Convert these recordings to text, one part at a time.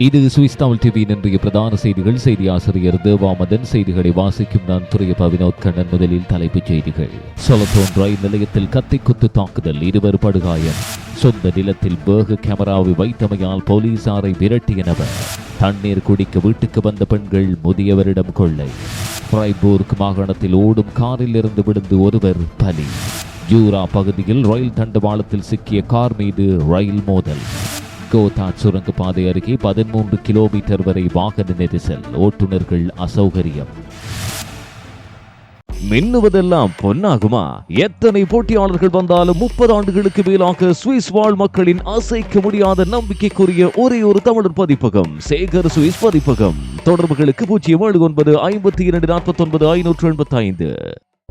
இது சுவிஸ் தமிழ் டிவியின் இன்றைய பிரதான செய்திகள். செய்தி ஆசிரியர் தேவாமதன் செய்திகளை வாசிக்கும் நான் துறையப்ப வினோத் கண்ணன். முதலில் தலைப்புச் செய்திகள். சொலத்தோன் ரயில் நிலையத்தில் கத்தி குத்து தாக்குதல். இருவர் படுகாயம். சொந்த நிலத்தில் வேக கேமராவை வைத்தமையால் போலீசாரை விரட்டிய நபர் தண்ணீர் குடிக்க வீட்டுக்கு வந்த பெண்கள் முதியவரிடம் கொள்ளை. ஃப்ரைபூர்க் மாகாணத்தில் ஓடும் காரில் இருந்து விழுந்து ஒருவர் பலி. ஜூரா பகுதியில் ரயில் தண்டவாளத்தில் சிக்கிய கார் மீது ரயில் மோதல். கோதாட் சுரங்க பாதை அருகே பதிமூன்று கிலோமீட்டர் வரை வாகன நெரிசல் ஓட்டுநர்கள் அசௌகரியம். மின்னுவதெல்லாம் பொன்னாகுமா? எத்தனை போட்டியாளர்கள் வந்தாலும் முப்பது ஆண்டுகளுக்கு மேலாக சுவிஸ் வாழ் மக்களின் அசைக்க முடியாத நம்பிக்கைக்குரிய ஒரே ஒரு தமிழர் பதிப்பகம் சேகர் சுவிஸ் பதிப்பகம். தொடர்புகளுக்கு பூஜ்ஜியம் ஏழு ஒன்பது ஐம்பத்தி இரண்டு நாற்பத்தி ஒன்பது ஐநூற்று எண்பத்தி ஐந்து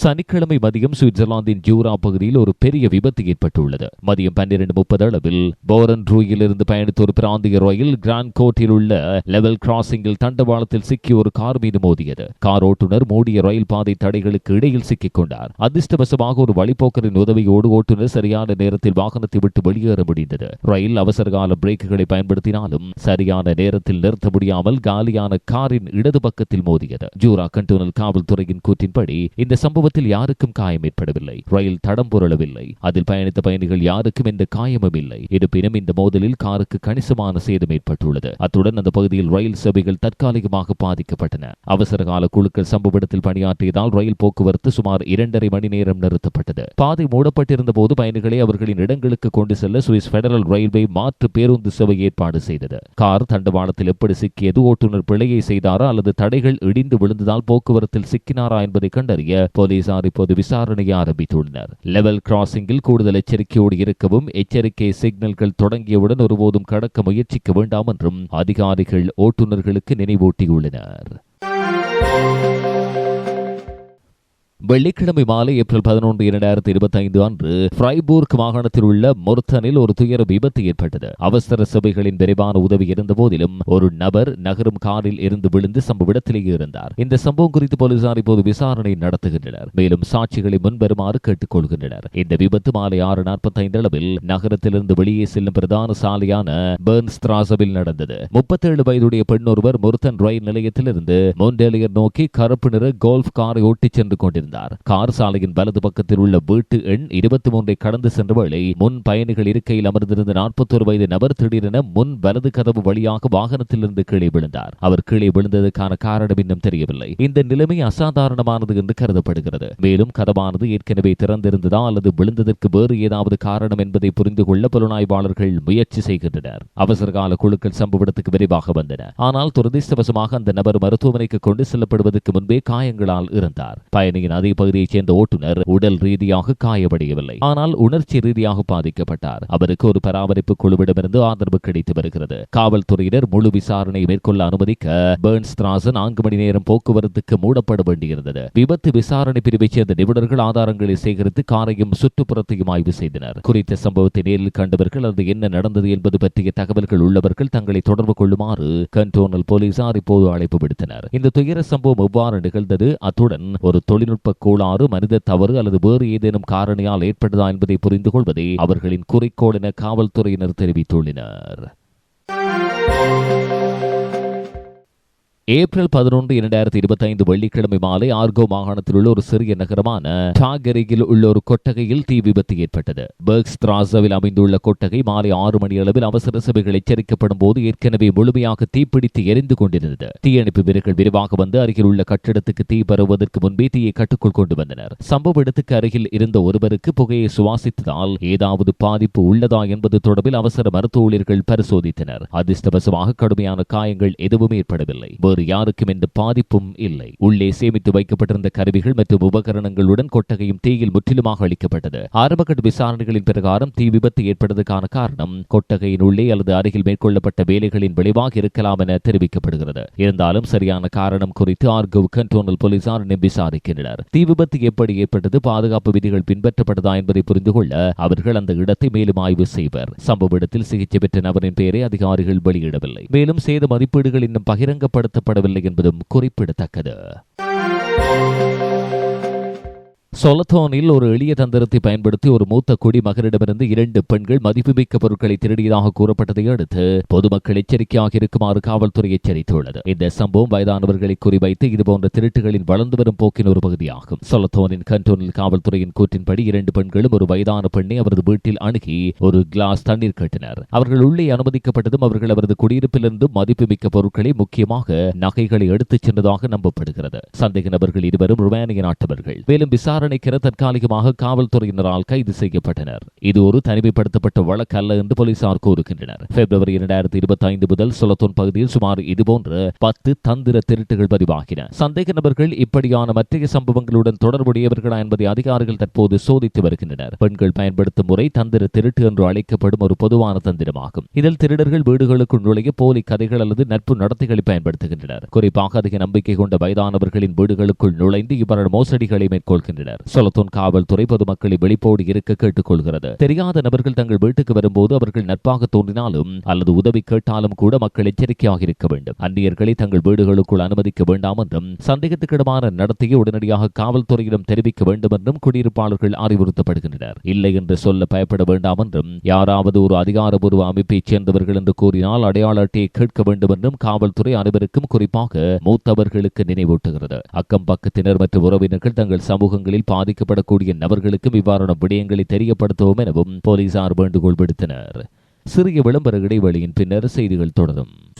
சனிக்கிழமை மதியம் சுவிட்சர்லாந்தின் ஜூரா பகுதியில் ஒரு பெரிய விபத்து ஏற்பட்டுள்ளது. மதியம் பன்னிரண்டு முப்பது அளவில் போரன் ரூயிலிருந்து பயணித்த ஒரு பிராந்திய ரயில் கிராண்ட் கோட்டில் உள்ள லெவல் கிராசிங்கில் தண்டவாளத்தில் சிக்கி ஒரு கார் மீது மோதியது. கார் ஓட்டுநர் மூடிய ரயில் பாதை தடைகளுக்கு இடையில் சிக்கிக் கொண்டார். அதிர்ஷ்டவசமாக ஒரு வழிபோக்கரின் உதவியோடு ஓட்டுநர் சரியான நேரத்தில் வாகனத்தை விட்டு வெளியேற முடிந்தது. ரயில் அவசரகால பிரேக்குகளை பயன்படுத்தினாலும் சரியான நேரத்தில் நிறுத்த முடியாமல் காலியான காரின் இடது பக்கத்தில் மோதியது. ஜூரா கண்டோனல் காவல்துறையின் கூற்றின்படி இந்த சம்பவம் சம்பவத்தில் யாருக்கும் காயம் ஏற்படவில்லை. ரயில் தடம் புரளவில்லை. அதில் பயணித்த பயணிகள் யாருக்கும் எந்த காயமும் இல்லை. இருப்பினும் இந்த மோதலில் காருக்கு கணிசமான சேதம் ஏற்பட்டுள்ளது. அத்துடன் அந்த பகுதியில் ரயில் சேவைகள் தற்காலிகமாக பாதிக்கப்பட்டன. அவசர கால குழுக்கள் சம்பவ இடத்தில் பணியாற்றியதால் ரயில் போக்குவரத்து சுமார் இரண்டரை மணி நேரம் நிறுத்தப்பட்டது. பாதை மூடப்பட்டிருந்த போது பயணிகளை அவர்களின் இடங்களுக்கு கொண்டு செல்ல சுவிஸ் பெடரல் ரயில்வே மாற்று பேருந்து சேவை ஏற்பாடு செய்தது. கார் தண்டவாளத்தில் எப்படி சிக்கியது ஓட்டுநர் பிழையை செய்தாரா அல்லது தடைகள் இடிந்து விழுந்ததால் போக்குவரத்தில் சிக்கினாரா என்பதை கண்டறிய போலீசார் இப்போது விசாரணையை ஆரம்பித்துள்ளனர். லெவல் கிராசிங்கில் கூடுதல் எச்சரிக்கையோடு இருக்கவும் எச்சரிக்கை சிக்னல்கள் தொடங்கியவுடன் ஒருபோதும் கடக்க முயற்சிக்க வேண்டாம் என்றும் அதிகாரிகள் ஓட்டுநர்களுக்கு நினைவூட்டியுள்ளனர். வெள்ளிக்கிழமை மாலை ஏப்ரல் பதினொன்று இரண்டாயிரத்தி இருபத்தி ஐந்து அன்று ஃப்ரைபூர்க் மாகாணத்தில் உள்ள மொர்த்தனில் ஒரு துயர விபத்து ஏற்பட்டது. அவசர சபைகளின் விரைவான உதவி இருந்த போதிலும் ஒரு நபர் நகரும் காரில் இருந்து விழுந்து சம்பவ இடத்திலேயே இருந்தார். இந்த சம்பவம் குறித்து போலீசார் இப்போது விசாரணை நடத்துகின்றனர். மேலும் சாட்சிகளை முன்வருமாறு கேட்டுக் கொள்கின்றனர். இந்த விபத்து மாலை ஆறு நாற்பத்தி ஐந்து அளவில் நகரத்திலிருந்து வெளியே செல்லும் பிரதான சாலையான பெர்ன்ஸ்திராசவில் நடந்தது. முப்பத்தேழு வயதுடைய பெண் ஒருவர் முர்த்தன் ரயில் நிலையத்திலிருந்து மொண்டேலியர் நோக்கி கருப்பு நிற கோல்ஃப் காரை ஓட்டிச் சென்று கொண்டிருந்தார். இருந்தார் கார் சாலையின் வலது பக்கத்தில் உள்ள வீட்டு எண் இருபத்தி மூன்றை கடந்து சென்ற வேளை முன் பயணிகள் இருக்கையில் அமர்ந்திருந்த நாற்பத்தோரு வயது நபர் திடீரென முன் வலது கதவு வழியாக வாகனத்திலிருந்து கீழே விழுந்தார். அவர் கீழே விழுந்ததற்கான காரணம் இன்னும் தெரியவில்லை. இந்த நிலைமை அசாதாரணமானது என்று கருதப்படுகிறது. மேலும் கதவானது ஏற்கனவே திறந்திருந்ததா அல்லது விழுந்ததற்கு வேறு ஏதாவது காரணம் என்பதை புரிந்து கொள்ள புலனாய்வாளர்கள் முயற்சி செய்கின்றனர். அவசரகால குழுக்கள் சம்பவத்துக்கு விரைவாக வந்தன. ஆனால் துரதிருஷ்டவசமாக அந்த நபர் மருத்துவமனைக்கு கொண்டு செல்லப்படுவதற்கு முன்பே காயங்களால் இருந்தார் பயணியின் அதே பகுதியைச் சேர்ந்த ஓட்டுநர் உடல் ரீதியாக காயமடையவில்லை. ஆனால் உணர்ச்சி ரீதியாக பாதிக்கப்பட்டார். அவருக்கு ஒரு பராமரிப்பு குழுவிடமிருந்து ஆதரவு கிடைத்து வருகிறது. காவல்துறையினர் முழு விசாரணை மேற்கொள்ள அனுமதிக்க பேர்ன்ஸ் திராசன் நான்கு மணி நேரம் போக்குவரத்துக்கு மூடப்பட வேண்டியிருந்தது. விபத்து விசாரணை பிரிவைச் சேர்ந்த நிபுணர்கள் ஆதாரங்களை சேகரித்து காரையும் சுற்றுப்புறத்தையும் ஆய்வு செய்தனர். குறித்த சம்பவத்தை நேரில் கண்டவர்கள் அது என்ன நடந்தது என்பது பற்றிய தகவல்கள் உள்ளவர்கள் தங்களை தொடர்பு கொள்ளுமாறு கண்டோனல் போலீசார் இப்போது அழைப்பு விடுத்தனர். இந்த துயர சம்பவம் எவ்வாறு நிகழ்ந்தது? அத்துடன் ஒரு தொழில்நுட்ப கோளாறு மனித தவறு அல்லது வேறு ஏதேனும் காரணியால் ஏற்பட்டதா என்பதை புரிந்து கொள்வதே அவர்களின் குறிக்கோள் என காவல்துறையினர் தெரிவித்துள்ளனர். ஏப்ரல் பதினொன்று இரண்டாயிரத்தி இருபத்தி ஐந்து வெள்ளிக்கிழமை மாலை ஆர்கோ மாகாணத்தில் உள்ள ஒரு சிறிய நகரமான டாகரிகில் உள்ள ஒரு கொட்டகையில் தீ விபத்து ஏற்பட்டது. பெர்க்ஸ் திராசாவில் அமைந்துள்ள கொட்டகை மாலை ஆறு மணி அளவில் அவசர சபைகள் எச்சரிக்கப்படும் போது ஏற்கனவே முழுமையாக தீப்பிடித்து எரிந்து கொண்டிருந்தது. தீயணைப்பு வீரர்கள் விரிவாக வந்து அருகில் உள்ள கட்டிடத்துக்கு தீ பரவுவதற்கு முன்பே தீயை கட்டுக்குள் கொண்டு வந்தனர். சம்பவ இடத்துக்கு அருகில் இருந்த ஒருவருக்கு புகையை சுவாசித்ததால் ஏதாவது பாதிப்பு உள்ளதா என்பது தொடர்பில் அவசர மருத்துவ ஊழியர்கள் பரிசோதித்தனர். அதிர்ஷ்டவசமாக கடுமையான காயங்கள் எதுவும் ஏற்படவில்லை. வேறு யாருக்கும் எந்த பாதிப்பும் இல்லை. உள்ளே சேமித்து வைக்கப்பட்டிருந்த கருவிகள் மற்றும் உபகரணங்களுடன் கொட்டகையும் தீயில் முற்றிலுமாக அளிக்கப்பட்டது ஆரம்பகட்ட விசாரணைகளின் பிரகாரம் தீ விபத்து ஏற்பட்டதற்கான காரணம் கொட்டகையின் உள்ளே அல்லது அருகில் மேற்கொள்ளப்பட்ட வேலைகளின் விளைவாக இருக்கலாம் என தெரிவிக்கப்படுகிறது. இருந்தாலும் சரியான காரணம் குறித்து ஆர்கவ் கண்டோனல் போலீசார் விசாரிக்கின்றனர். தீ விபத்து எப்படி ஏற்பட்டது பாதுகாப்பு விதிகள் பின்பற்றப்பட்டதா என்பதை புரிந்து கொள்ள அவர்கள் அந்த இடத்தை மேலும் ஆய்வு செய்வர். சம்பவ இடத்தில் சிகிச்சை பெற்ற நபரின் பெயரை அதிகாரிகள் வெளியிடவில்லை. மேலும் சேத மதிப்பீடுகள் இன்னும் பகிரங்கப்படுத்த பயன்படுத்தப்படவில்லை என்பதும் குறிப்பிடத்தக்கது. சொலத்தோனில் ஒரு எளிய தந்திரத்தை பயன்படுத்தி ஒரு மூத்த குடிமகனிடமிருந்து இரண்டு பெண்கள் மதிப்புமிக்க பொருட்களை திருடியதாக கூறப்பட்டதை அடுத்து பொதுமக்கள் எச்சரிக்கையாக இருக்குமாறு காவல்துறை எச்சரித்துள்ளது. இந்த சம்பவம் வயதானவர்களை குறிவைத்து இதுபோன்ற திருட்டுகளின் வளர்ந்து வரும் போக்கின் ஒரு பகுதியாகும். சொலத்தோனின் கண்டோனில் காவல்துறையின் கூற்றின்படி இரண்டு பெண்களும் ஒரு வயதான பெண்ணை அவரது வீட்டில் அணுகி ஒரு கிளாஸ் தண்ணீர் கட்டினர். அவர்கள் உள்ளே அனுமதிக்கப்பட்டதும் அவர்கள் அவரது குடியிருப்பிலிருந்து மதிப்புமிக்க பொருட்களை முக்கியமாக நகைகளை எடுத்துச் சென்றதாக நம்பப்படுகிறது. சந்தேக நபர்கள் இருவரும் ருமேனிய நாட்டவர்கள் மேலும் விசாரணை விசாரணைக்கென தற்காலிகமாக காவல்துறையினரால் கைது செய்யப்பட்டனர். இது ஒரு தனிமைப்படுத்தப்பட்ட வழக்கு அல்ல என்று போலீசார் கூறுகின்றனர். பிப்ரவரி இரண்டாயிரத்தி இருபத்தி ஐந்து முதல் சொலத்தோன் பகுதியில் சுமார் இதுபோன்று பத்து தந்திர திருட்டுகள் பதிவாகின. சந்தேக நபர்கள் இப்படியான மற்றைய சம்பவங்களுடன் தொடர்புடையவர்களா என்பதை அதிகாரிகள் தற்போது சோதித்து வருகின்றனர். பெண்கள் பயன்படுத்தும் முறை தந்திர திருட்டு என்று அழைக்கப்படும் ஒரு பொதுவான தந்திரமாகும். இதில் திருடர்கள் வீடுகளுக்குள் நுழைய போலி கதைகள் அல்லது நட்பு நடத்தைகளை பயன்படுத்துகின்றனர். குறிப்பாக அதிக நம்பிக்கை கொண்ட வயதானவர்களின் வீடுகளுக்குள் நுழைந்து இவ்வாறு மோசடிகளை மேற்கொள்கின்றனர். சொலத்தோன் காவல்துறை பொதுமக்களை வெளிப்போடு இருக்க கேட்டுக்கொள்கிறது. தெரியாத நபர்கள் தங்கள் வீட்டுக்கு வரும்போது அவர்கள் நட்பாக தோன்றினாலும் அல்லது உதவி கேட்டாலும் கூட மக்கள் எச்சரிக்கையாக இருக்க வேண்டும். அந்நியர்களை தங்கள் வீடுகளுக்குள் அனுமதிக்க வேண்டாம் என்றும் சந்தேகத்துக்கிடமான நடத்தையை உடனடியாக காவல்துறையிடம் தெரிவிக்க வேண்டும் என்றும் குடியிருப்பாளர்கள் அறிவுறுத்தப்படுகின்றனர். இல்லை என்று சொல்ல பயப்பட வேண்டாம் என்றும் யாராவது ஒரு அதிகாரப்பூர்வ அமைப்பைச் சேர்ந்தவர்கள் என்று கூறினால் அடையாள அட்டையை கேட்க வேண்டும் என்றும் காவல்துறை அனைவருக்கும் குறிப்பாக மூத்தவர்களுக்கு நினைவூட்டுகிறது. அக்கம் பக்கத்தினர் மற்றும் உறவினர்கள் தங்கள் சமூகங்களில் பாதிக்கப்படக்கூடிய நபர்களுக்கும் இவ்வாறான விடயங்களை தெரியப்படுத்தவும் எனவும் போலீசார் வேண்டுகோள் விடுத்தனர். சிறிய விளம்பர இடைவெளியின் பின்னர் செய்திகள் தொடரும்.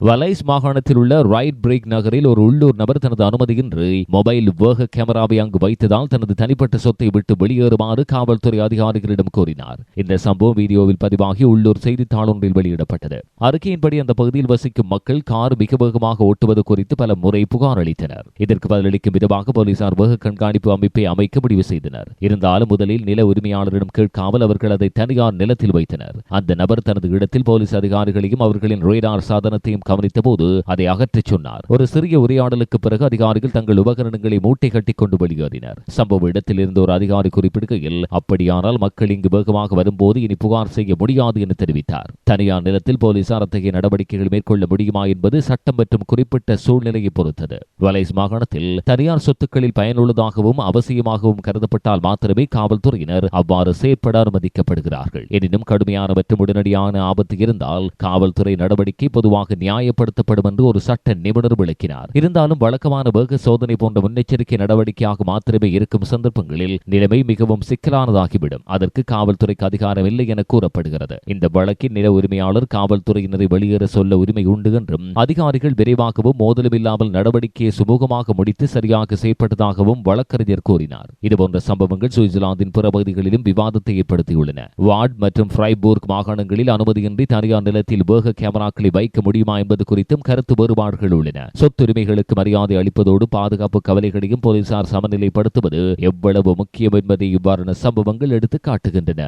Valais மாகாணத்தில் உள்ள ரைட் பிரேக் நகரில் ஒரு உள்ளூர் நபர் தனது அனுமதியின்றி மொபைல் வேக கேமராவை அங்கு வைத்ததால் தனது தனிப்பட்ட சொத்தை விட்டு வெளியேறுமாறு காவல்துறை அதிகாரிகளிடம் கூறினார் இந்த சம்பவம் வீடியோவில் பதிவாகி உள்ளூர் செய்தித்தாள் ஒன்றில் வெளியிடப்பட்டது. அறிக்கையின்படி அந்த பகுதியில் வசிக்கும் மக்கள் கார் மிக வேகமாக ஓட்டுவது குறித்து பல முறை புகார் அளித்தனர். இதற்கு பதிலளிக்கும் விதமாக போலீசார் வேக கண்காணிப்பு அமைப்பை அமைக்க முடிவு செய்தனர். இருந்தாலும் முதலில் நில உரிமையாளரிடம் கேட்காமல் அவர்கள் அதை தனியார் நிலத்தில் வைத்தனர். அந்த நபர் தனது இடத்தில் போலீஸ் அதிகாரிகளையும் அவர்களின் ரேடார் சாதனத்தையும் கவனித்தபோது அதை அகற்றச் சொன்னார். ஒரு சிறிய உரையாடலுக்கு பிறகு அதிகாரிகள் தங்கள் உபகரணங்களை மூட்டை கட்டிக் கொண்டு வெளியேறினர். சம்பவ இடத்தில் இருந்த ஒரு அதிகாரி குறிப்பிடுகையில் அப்படியானால் மக்கள் இங்கு வேகமாக வரும்போது இனி புகார் செய்ய முடியாது என தெரிவித்தார். தனியார் நிலத்தில் போலீசார் அத்தகைய நடவடிக்கைகள் மேற்கொள்ள முடியுமா என்பது சட்டம் மற்றும் குறிப்பிட்ட சூழ்நிலையை பொறுத்தது. வலைஸ் மாகாணத்தில் தனியார் சொத்துக்களில் பயனுள்ளதாகவும் அவசியமாகவும் கருதப்பட்டால் மாத்திரமே காவல்துறையினர் அவ்வாறு செயற்பட அனுமதிக்கப்படுகிறார்கள். எனினும் கடுமையான மற்றும் உடனடியான ஆபத்து இருந்தால் காவல்துறை நடவடிக்கை பொதுவாக நியாய நியாயப்படுத்தப்படும் என்று ஒரு சட்ட நிபுணர் விளக்கினார். இருந்தாலும் வழக்கமான வேக சோதனை போன்ற முன்னெச்சரிக்கை நடவடிக்கையாக மாத்திரமே இருக்கும் சந்தர்ப்பங்களில் நிலைமை மிகவும் சிக்கலானதாகிவிடும். அதற்கு காவல்துறைக்கு அதிகாரம் இல்லை என கூறப்படுகிறது. இந்த வழக்கின் நில உரிமையாளர் காவல்துறையினரை வெளியேற சொல்ல உரிமை உண்டு என்றும் அதிகாரிகள் விரைவாகவும் மோதலமில்லாமல் நடவடிக்கையை சுமூகமாக முடித்து சரியாக செயற்பட்டதாகவும் வழக்கறிஞர் கூறினார். இதுபோன்ற சம்பவங்கள் சுவிட்சர்லாந்தின் பிற பகுதிகளிலும் விவாதத்தை ஏற்படுத்தியுள்ளன. வார்ட் மற்றும் ஃப்ரைபோர்க் மாகாணங்களில் அனுமதியின்றி தனியார் நிலத்தில் வேக கேமராக்களை வைக்க முடியுமா என்பது குறித்தும் கருத்து வேறுபாடுகள் உள்ளன. சொத்துரிமைகளுக்கு மரியாதை அளிப்பதோடு பாதுகாப்பு கவலைகளையும் போலீசார் சமநிலைப்படுத்துவது எவ்வளவு முக்கியம் என்பதை இவ்வாறான சம்பவங்கள் எடுத்து காட்டுகின்றன.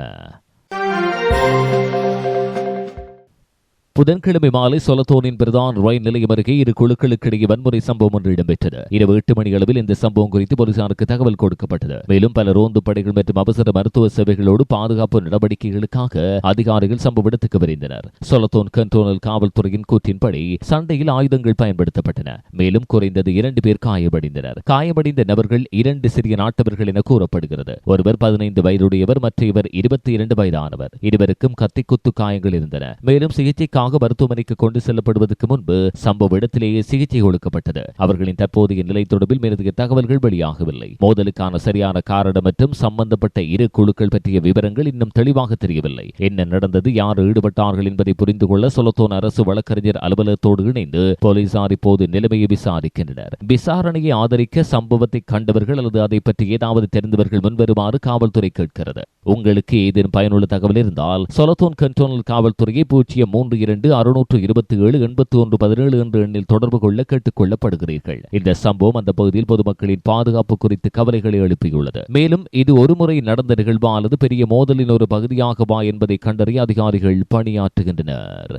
புதன்கிழமை மாலை சொலத்தோனின் பிரதான் ரயில் நிலையம் அருகே இரு குழுக்களுக்கிடையே வன்முறை சம்பவம் ஒன்று இடம்பெற்றது. இரவு எட்டு மணி அளவில் இந்த சம்பவம் குறித்து போலீசாருக்கு தகவல் கொடுக்கப்பட்டது. மேலும் பல ரோந்து படைகள் மற்றும் அவசர மருத்துவ சேவைகளோடு பாதுகாப்பு நடவடிக்கைகளுக்காக அதிகாரிகள் சம்பவ இடத்துக்கு விரைந்தனர். சொலத்தோன் கண்ட்ரோனல் காவல்துறையின் கூற்றின்படி சண்டையில் ஆயுதங்கள் பயன்படுத்தப்பட்டன. மேலும் குறைந்தது இரண்டு பேர் காயமடைந்தனர். காயமடைந்த நபர்கள் இரண்டு சிறிய நாட்டவர்கள் என கூறப்படுகிறது. ஒருவர் பதினைந்து வயதுடையவர் மற்றவர் இருபத்தி இரண்டு வயதானவர். இருவருக்கும் கத்தி குத்து காயங்கள் இருந்தன. மேலும் சிகிச்சைக்காக மருத்துவமனைக்கு கொண்டு செல்லப்படுவதற்கு முன்பு சம்பவ இடத்திலேயே சிகிச்சை கொடுக்கப்பட்டது அவர்களின் தற்போதைய நிலை தொடர்பில் மேலதிக தகவல்கள் வெளியாகவில்லை. மோதலுக்கான சரியான காரணம் மற்றும் சம்பந்தப்பட்ட இரு குழுக்கள் பற்றிய விவரங்கள் இன்னும் தெளிவாக தெரியவில்லை. என்ன நடந்தது யார் ஈடுபட்டார்கள் என்பதை புரிந்து கொள்ள சொலத்தோன் அரசு வழக்கறிஞர் அலுவலகத்தோடு இணைந்து போலீசார் இப்போது நிலைமையை விசாரிக்கின்றனர். விசாரணையை ஆதரிக்க சம்பவத்தை கண்டவர்கள் அல்லது அதை பற்றி ஏதாவது தெரிந்தவர்கள் முன்வருமாறு காவல்துறை கேட்கிறது. உங்களுக்கு ஏதேனும் பயனுள்ள தகவல் இருந்தால் சொலத்தோன் கண்டோனல் காவல்துறையை பூஜ்ஜியம் மூன்று இரண்டு அறுநூற்று இருபத்தி ஏழு எண்பத்தி ஒன்று பதினேழு என்ற எண்ணில் தொடர்பு கொள்ள கேட்டுக் கொள்ளப்படுகிறீர்கள் இந்த சம்பவம் அந்த பகுதியில் பொதுமக்களின் பாதுகாப்பு குறித்து கவலைகளை எழுப்பியுள்ளது. மேலும் இது ஒருமுறை நடந்த நிகழ்வா அல்லது பெரிய மோதலின் ஒரு பகுதியாகவா என்பதை கண்டறிய அதிகாரிகள் பணியாற்றுகின்றனர்.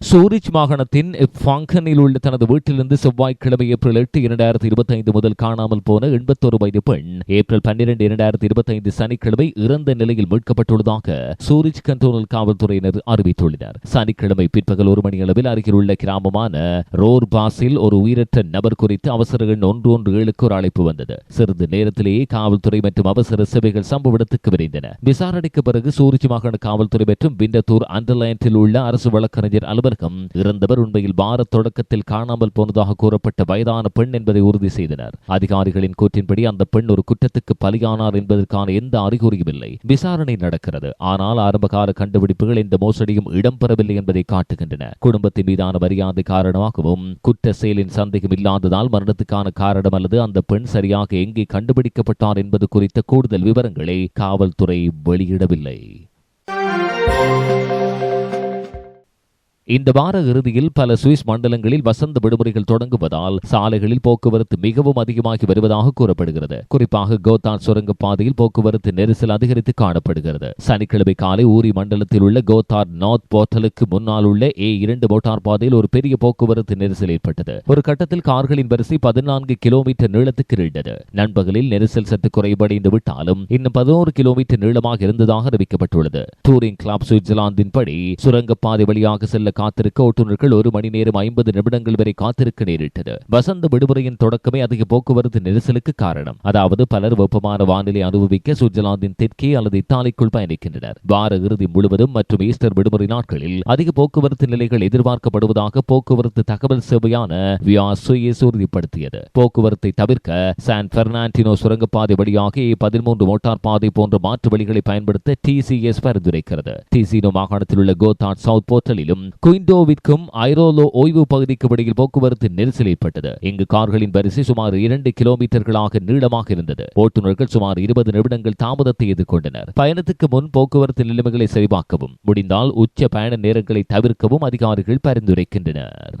சூரிச் மாகாணத்தின் ஃபாங்கனில் உள்ள தனது வீட்டிலிருந்து செவ்வாய்க்கிழமை ஏப்ரல் எட்டு இரண்டாயிரத்தி இருபத்தைந்து முதல் காணாமல் போன எண்பத்தொரு வயது பெண் ஏப்ரல் பன்னிரண்டு இரண்டாயிரத்தி இருபத்தைந்து சனிக்கிழமை இறந்த நிலையில் மீட்கப்பட்டுள்ளதாக சூரிச் கண்டோனல் காவல்துறையினர் அறிவித்துள்ளனர். சனிக்கிழமை பிற்பகல் ஒரு மணி அளவில் அருகில் உள்ள கிராமமான ரோர் பாஸில் ஒரு உயிரற்ற நபர் குறித்து அவசர எண் ஒன்று ஒன்று ஏழுக்கு ஒரு அழைப்பு வந்தது. சிறிது நேரத்திலேயே காவல்துறை மற்றும் அவசர சேவைகள் சம்பவ இடத்துக்கு விரைந்தன. விசாரணைக்கு பிறகு சூரிச் மாகாண காவல்துறை மற்றும் விண்டத்தூர் அண்டர்லைன்டில் உள்ள அரசு வழக்கறிஞர் அலுவலகம் இறந்தவர் உண்மையில் வார தொடக்கத்தில் காணாமல் போனதாக கூறப்பட்ட வயதான பெண் என்பதை உறுதி செய்தனர். அதிகாரிகளின் கூற்றின்படி அந்த பெண் ஒரு குற்றத்துக்கு பலியானார் என்பதற்கான எந்த அறிகுறியும் இல்லை. விசாரணை நடக்கிறது. ஆனால் ஆரம்பகால கண்டுபிடிப்புகள் எந்த மோசடியும் இடம்பெறவில்லை என்பதை காட்டுகின்றன. குடும்பத்தின் மீதான மரியாதை காரணமாகவும் குற்ற செயலின் சந்தேகம் இல்லாததால் மரணத்துக்கான காரணம் அல்லது அந்த பெண் சரியாக எங்கே கண்டுபிடிக்கப்பட்டார் என்பது குறித்த கூடுதல் விவரங்களை காவல்துறை வெளியிடவில்லை. இந்த வார இறுதியில் பல சுவிஸ் மண்டலங்களில் வசந்த விடுமுறைகள் தொடங்குவதால் சாலைகளில் போக்குவரத்து மிகவும் அதிகமாகி வருவதாக கூறப்படுகிறது. குறிப்பாக கோத்தான் சுரங்கப்பாதையில் போக்குவரத்து நெரிசல் அதிகரித்து காணப்படுகிறது. சனிக்கிழமை காலை ஊரி மண்டலத்தில் உள்ள கோத்தார் நார்த் போர்ட்டலுக்கு முன்னால் உள்ள ஏ இரண்டு மோட்டார் பாதையில் ஒரு பெரிய போக்குவரத்து நெரிசல் ஏற்பட்டது. ஒரு கட்டத்தில் கார்களின் வரிசை பதினான்கு கிலோமீட்டர் நீளத்துக்கு நீண்டது. நண்பகலில் நெரிசல் சற்று குறைவடைந்து விட்டாலும் இன்னும் பதினோரு கிலோமீட்டர் நீளமாக இருந்ததாக அறிவிக்கப்பட்டுள்ளது. டூரிங் கிளப் சுவிட்சர்லாந்தின் படி சுரங்கப்பாதை வழியாக செல்ல காத்திருக்க ஓட்டுநர்கள் ஒரு மணி நேரம் ஐம்பது நிமிடங்கள் வரை காத்திருக்க நேரிட்டது. வசந்த விடுமுறையின் தொடக்கமே அதிக போக்குவரத்து நெரிசலுக்கு காரணம். அதாவது பலர் வெப்பமான வானிலை அனுபவிக்க சுவிட்சர்லாந்தின் தெற்கே அல்லது இத்தாலிக்குள் பயணிக்கின்றனர். வார இறுதி முழுவதும் மற்றும் ஈஸ்டர் விடுமுறை நாட்களில் அதிக போக்குவரத்து நிலைகள் எதிர்பார்க்கப்படுவதாக போக்குவரத்து தகவல் சேவையான உறுதிப்படுத்தியது. போக்குவரத்தை தவிர்க்க சான் பெர்னாண்டினோ சுரங்கப்பாதை வழியாக பதிமூன்று மோட்டார் பாதை போன்ற மாற்று வழிகளை பயன்படுத்த டிசிஎஸ் பரிந்துரைக்கிறது. டிசினோ மாகாணத்தில் உள்ள கோதாட் சவுத் போர்ட்டலிலும் குயின்டோவிற்கும் ஐரோலோ ஓய்வு பகுதிக்கு இடையில் போக்குவரத்து நெரிசல் ஏற்பட்டது. இங்கு கார்களின் வரிசை சுமார் இரண்டு கிலோமீட்டர்களாக நீளமாக இருந்தது. ஓட்டுநர்கள் சுமார் இருபது நிமிடங்கள் தாமதத்தை எதிர்கொண்டனர். பயணத்துக்கு முன் போக்குவரத்து நிலைமைகளை சரிபார்க்கவும் முடிந்தால் உச்ச பயண நேரங்களை தவிர்க்கவும் அதிகாரிகள் பரிந்துரைக்கின்றனர்.